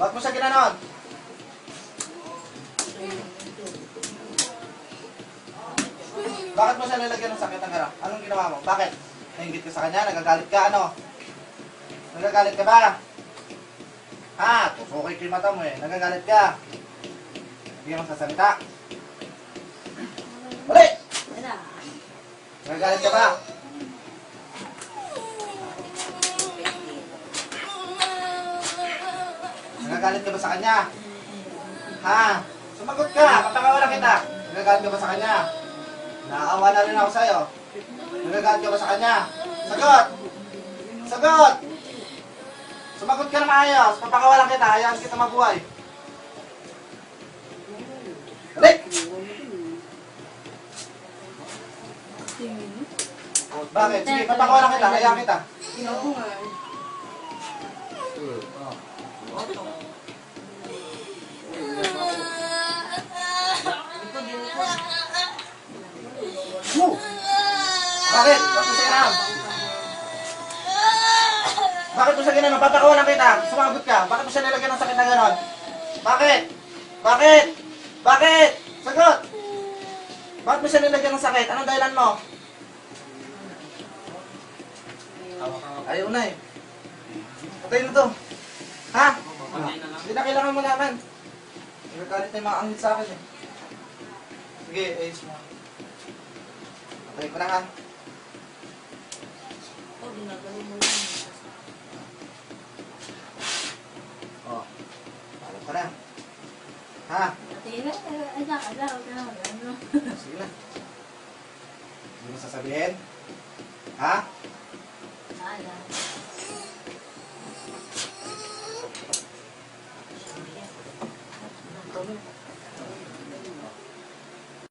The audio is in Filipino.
Bakit mo siya ginanon? Bakit mo siya nilagyan ng sakit ng gano'n? Anong ginawa mo? Bakit? Nainggit ka sa kanya? Nagagalit ka? Ano? Nagagalit ka ba? Ha? Ko yung mata mo eh. Nagagalit ka? Hindi ka magsasalita. Uli! Wala. Nagagalit ka ba? Nagagalit ka ba sa kanya? Ha? Sumagot ka! Papakawalan kita! Nagagalit ka ba sa kanya? Naawa na rin ako sa'yo. Nagagalit ka ba sa kanya? Sagot! Sagot! Sumagot ka na maayos. Papakawalan kita. Hayaan kita mabuhay. Dali! Bakit? Sige, papakawalan kita. Hayaan kita. Woo! Bakit? Bakit siya ginanong? Bakit mo siya ginanong? Papakawalan kita. Sumagot ka. Bakit mo siya nilagyan ng sakit na gano'n? Bakit? Bakit? Bakit? Sagot! Bakit mo siya nilagyan ng sakit? Anong dahilan mo? Ayaw na eh. Patay na to. Ha? Hindi na kailangan mo naman. Nagagalit na yung mga angit sa akin eh. Sige, ayos mo. Patay ko na ha. Oh, ginagano mo lang. Oh. Alam ko na. Ha? Ate, ala, ala, ala, na mag-ano. Sige na. Hindi mo sasabihin? Ha? Ala.